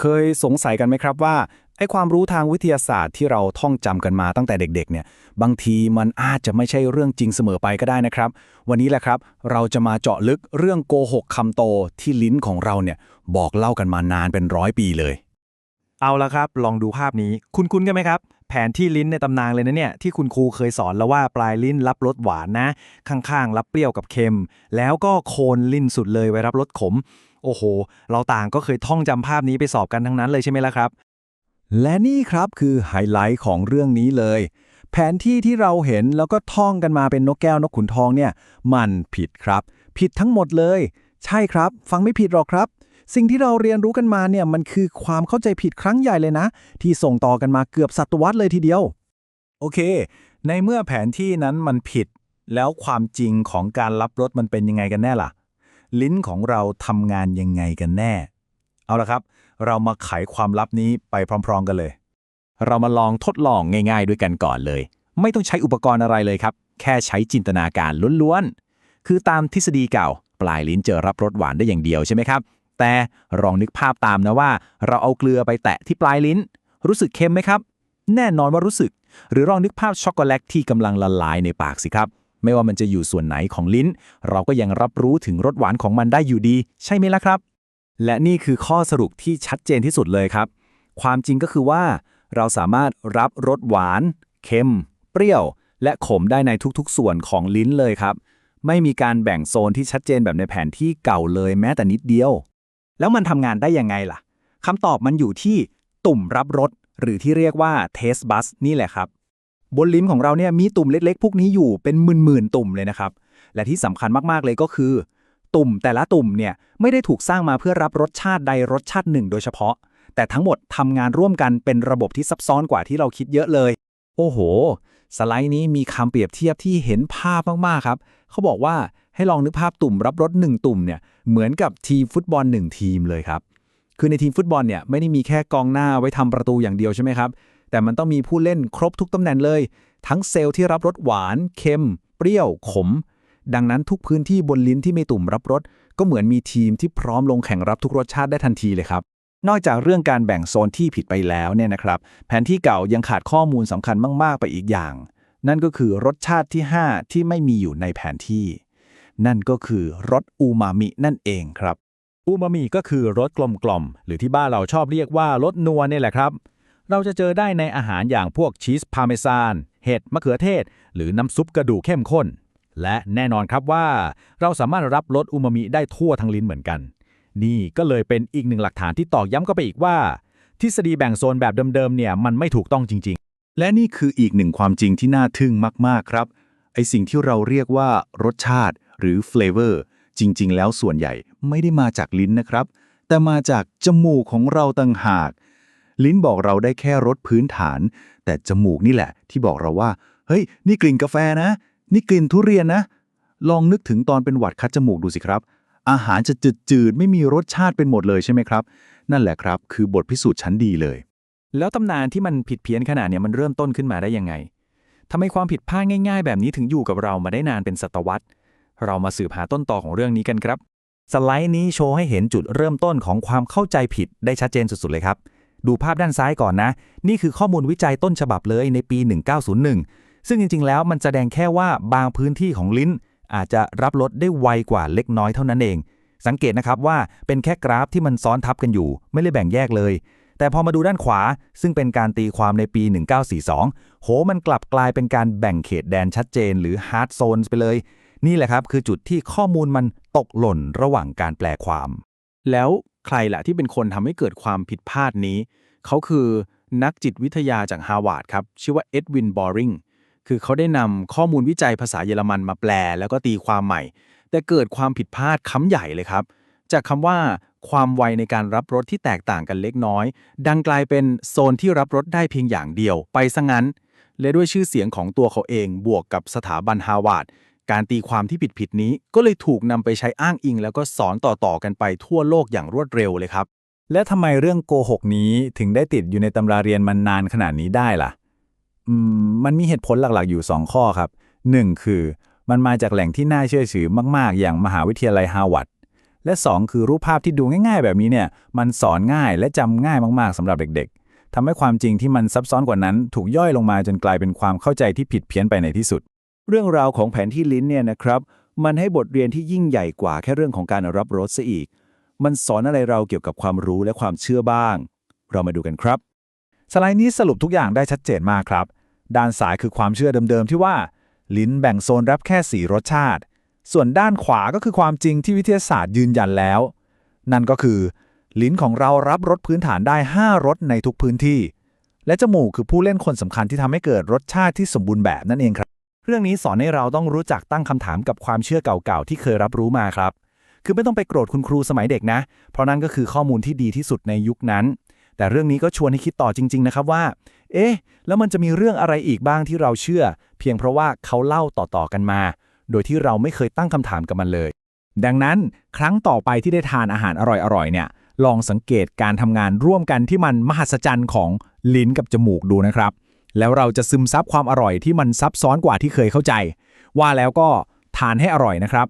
เคยสงสัยกันไหมครับว่าไอ้ความรู้ทางวิทยาศาสตร์ที่เราท่องจำกันมาตั้งแต่เด็กๆเนี่ยบางทีมันอาจจะไม่ใช่เรื่องจริงเสมอไปก็ได้นะครับ วันนี้แหละครับ เราจะมาเจาะลึกเรื่องโกหกคำโตที่ลิ้นของเราเนี่ยบอกเล่ากันมานานเป็นร้อยปีเลย เอาละครับ ลองดูภาพนี้ คุณคุ้นกันไหมครับ แผนที่ลิ้นในตำนานเลยนะเนี่ยที่คุณครูเคยสอนแล้วว่าปลายลิ้นรับรสหวานนะ ข้างๆรับเปรี้ยวกับเค็ม แล้วก็โคนลิ้นสุดเลยไว้รับรสขม โอ้โห เราต่างก็เคยท่องจำภาพนี้ไปสอบกันทั้งนั้นเลยใช่ไหมล่ะครับ และนี่ครับคือไฮไลท์ของเรื่องนี้เลย แผนที่ที่เราเห็นแล้วก็ท่องกันมาเป็นนกแก้วนกขุนทองเนี่ย มันผิดครับ ผิดทั้งหมดเลย ใช่ครับ ฟังไม่ผิดหรอกครับ สิ่งที่เราเรียนรู้กันมาเนี่ยมันคือความเข้าใจผิดครั้งใหญ่เลยนะ ที่ส่งต่อกันมาเกือบศตวรรษเลยทีเดียว โอเค ในเมื่อแผนที่นั้นมันผิด แล้วความจริงของการรับรสมันเป็นยังไงกันแน่ล่ะ ลิ้นของเราทำงานยังไงกันแน่ เอาละครับ เรามาไขความลับนี้ไปพร้อม ๆ กันเลย เรามาลองทดลองง่าย ๆ ด้วยกันก่อนเลย ไม่ต้องใช้อุปกรณ์อะไรเลยครับ แค่ใช้จินตนาการล้วนๆ คือตามทฤษฎีเก่า ปลายลิ้นเจะรับรสหวานได้อย่างเดียวใช่ไหมครับ แต่ลองนึกภาพตามนะว่า เราเอาเกลือไปแตะที่ปลายลิ้น รู้สึกเค็มไหมครับ แน่นอนว่ารู้สึก หรือลองนึกภาพช็อกโกแลตที่กำลังละลายในปากสิครับ ไม่ว่ามันจะอยู่ส่วนไหนของลิ้น เราก็ยังรับรู้ถึงรสหวานของมันได้อยู่ดี ใช่ไหมล่ะครับ และนี่คือข้อสรุปที่ชัดเจนที่สุดเลยครับ ความจริงก็คือว่า เราสามารถรับรสหวาน เค็ม เปรี้ยว และขมได้ในทุกๆ ส่วนของลิ้นเลยครับ ไม่มีการแบ่งโซนที่ชัดเจนแบบในแผนที่เก่าเลยแม้แต่นิดเดียว แล้วมันทำงานได้ยังไงล่ะคำตอบมันอยู่ที่ตุ่มรับรสหรือที่เรียกว่า taste bus นี่แหละครับ บนลิ้นของเราเนี่ยมีตุ่มเล็กๆ พวกนี้อยู่เป็นหมื่นๆตุ่มเลยนะครับ และที่สำคัญมากๆเลยก็คือ ตุ่มแต่ละตุ่มเนี่ยไม่ได้ถูกสร้างมาเพื่อรับรสชาติใดรสชาติหนึ่ง โดยเฉพาะ แต่ทั้งหมดทำงานร่วมกันเป็นระบบที่ซับซ้อนกว่าที่เราคิดเยอะเลย โอ้โห สไลด์นี้มีคำเปรียบเทียบที่เห็นภาพมากๆครับ เขาบอกว่าให้ลองนึกภาพตุ่มรับรสหนึ่งตุ่มเนี่ยเหมือนกับทีมฟุตบอลหนึ่งทีมเลยครับคือในทีมฟุตบอลเนี่ยไม่ได้มีแค่กองหน้าไว้ทำประตูอย่างเดียวใช่ไหมครับ แต่มันต้องมีผู้เล่นครบทุกตำแหน่งเลย ทั้งเซลล์ที่รับรสหวาน เค็ม เปรี้ยว ขม ดังนั้นทุกพื้นที่บนลิ้นที่มีตุ่มรับรสก็เหมือนมีทีมที่พร้อมลงแข่งรับทุกรสชาติได้ทันทีเลยครับ นอกจากเรื่องการแบ่งโซนที่ผิดไปแล้วเนี่ยนะครับ แผนที่เก่ายังขาดข้อมูลสำคัญมาก ๆ ไปอีกอย่าง นั่นก็คือรสชาติที่ 5 ที่ไม่มีอยู่ในแผนที่ นั่นก็คือรสอูมามินั่นเองครับอูมามิก็คือรสกลมๆหรือที่บ้านเราชอบเรียกว่ารสนัวนี่แหละครับ เราจะเจอได้ในอาหารอย่างพวกชีสพาเมซาน เห็ดมะเขือเทศ หรือน้ำซุปกระดูกเข้มข้น และแน่นอนครับว่า เราสามารถรับรสอูมามิได้ทั่วทั้งลิ้นเหมือนกัน นี่ก็เลยเป็นอีกหนึ่งหลักฐานที่ตอกย้ำเข้าไปอีกว่า ทฤษฎีแบ่งโซนแบบเดิมๆเนี่ยมันไม่ถูกต้องจริง ๆ และนี่คืออีกหนึ่งความจริงที่น่าทึ่งมากๆครับไอสิ่งที่เราเรียกว่ารสชาติ หรือ flavor จริง ๆ แล้วส่วนใหญ่ไม่ได้มาจากลิ้นนะครับ แต่มาจากจมูกของเราต่างหาก ลิ้นบอกเราได้แค่รสพื้นฐาน แต่จมูกนี่แหละ ที่บอกเราว่า เฮ้ย นี่กลิ่นกาแฟนะ นี่กลิ่นทุเรียนนะ ลองนึกถึงตอนเป็นหวัดคัดจมูกดูสิครับ อาหารจะจืดๆ ไม่มีรสชาติเป็นหมดเลยใช่ไหมครับ นั่นแหละครับ คือบทพิสูจน์ชั้นดีเลย แล้วตำนานที่มันผิดเพี้ยนขนาดเนี้ยมันเริ่มต้นขึ้นมาได้ยังไงทำไมความผิดพลาดง่ายๆ แบบนี้ถึงอยู่กับเรามาได้นานเป็นศตวรรษ เรามาสืบหาต้นตอของเรื่องนี้กันครับ สไลด์นี้โชว์ให้เห็นจุดเริ่มต้นของความเข้าใจผิดได้ชัดเจนสุดๆเลยครับ ดูภาพด้านซ้ายก่อนนะ นี่คือข้อมูลวิจัยต้นฉบับเลยในปี 1901 ซึ่งจริง ๆ แล้วมันแสดงแค่ว่าบางพื้นที่ของลิ้น อาจจะรับรสได้ไวกว่าเล็กน้อยเท่านั้นเอง สังเกตนะครับว่าเป็นแค่กราฟที่มันซ้อนทับกันอยู่ ไม่ได้แบ่งแยกเลย แต่พอมาดูด้านขวา ซึ่งเป็นการตีความในปี 1942 โหมันกลับกลายเป็นการแบ่งเขตแดนชัดเจน หรือ hard zones ไปเลย นี่แหละครับคือจุดที่ข้อมูลมันตกหล่นระหว่างการแปลความ แล้วใครล่ะที่เป็นคนทำให้เกิดความผิดพลาดนี้ เขาคือนักจิตวิทยาจากฮาร์วาร์ดครับ ชื่อว่าเอ็ดวินบอริงคือเขาได้นำข้อมูลวิจัยภาษาเยอรมันมาแปล แล้วก็ตีความใหม่ แต่เกิดความผิดพลาดค้ำใหญ่เลยครับ จากคำว่าความไวในการรับรสที่แตกต่างกันเล็กน้อย ดังกลายเป็นโซนที่รับรสได้เพียงอย่างเดียว ไปซะงั้น และด้วยชื่อเสียงของตัวเขาเองบวกกับสถาบันฮาร์วาร์ด การตีความที่ผิดๆนี้ก็เลยถูกนำไปใช้อ้างอิง แล้วก็สอนต่อๆกันไปทั่วโลกอย่างรวดเร็วเลยครับ และทำไมเรื่องโกหกนี้ถึงได้ติดอยู่ในตำราเรียนมันนานขนาดนี้ได้ล่ะอืมมันมีเหตุผลหลักๆอยู่ 2 ข้อครับ 1. คือมันมาจากแหล่งที่น่าเชื่อถือมาก ๆ อย่างมหาวิทยาลัยฮาร์วาร์ดและ 2 คือรูปภาพที่ดูง่าย ๆ แบบนี้เนี่ย มันสอนง่ายและจำง่ายมากๆสำหรับเด็ก ๆทำให้ความจริงที่มันซับซ้อนกว่านั้น ถูกย่อยลงมาจนกลายเป็นความเข้าใจที่ผิดเพี้ยนไปในที่สุด เรื่องราวของแผนที่ลิ้นเนี่ยนะครับมันให้บทเรียนที่ยิ่งใหญ่กว่าแค่เรื่องของการรับรสซะอีก มันสอนอะไรเราเกี่ยวกับความรู้และความเชื่อบ้าง เรามาดูกันครับ สไลด์นี้สรุปทุกอย่างได้ชัดเจนมากครับ ด้านซ้ายคือความเชื่อเดิมๆที่ว่า ลิ้นแบ่งโซนรับแค่ 4 รสชาติ ส่วนด้านขวาก็คือความจริงที่วิทยาศาสตร์ยืนยันแล้ว นั่นก็คือ ลิ้นของเรารับรสพื้นฐานได้ 5 รสในทุกพื้นที่ และจมูกคือผู้เล่นคนสำคัญที่ทำให้เกิดรสชาติที่สมบูรณ์แบบนั่นเองครับ รื่องนี้สอนให้เราต้องรู้จักตั้งคำถามกับความเชื่อเก่าๆที่เคยรับรู้มาครับ คือไม่ต้องไปโกรธคุณครูสมัยเด็กนะ เพราะนั่นก็คือข้อมูลที่ดีที่สุดในยุคนั้น แต่เรื่องนี้ก็ชวนให้คิดต่อจริง ๆ นะครับว่า เอ๊ะ แล้วมันจะมีเรื่องอะไรอีกบ้างที่เราเชื่อ เพียงเพราะว่าเขาเล่าต่อๆกันมา โดยที่เราไม่เคยตั้งคำถามกับมันเลย ดังนั้นครั้งต่อไปที่ได้ทานอาหารอร่อยๆเนี่ย ลองสังเกตการทำงานร่วมกันที่มันมหัศจรรย์ของลิ้นกับจมูกดูนะครับ แล้วเราจะซึมซับความอร่อยที่มันซับซ้อนกว่าที่เคยเข้าใจ ว่าแล้วก็ทานให้อร่อยนะครับ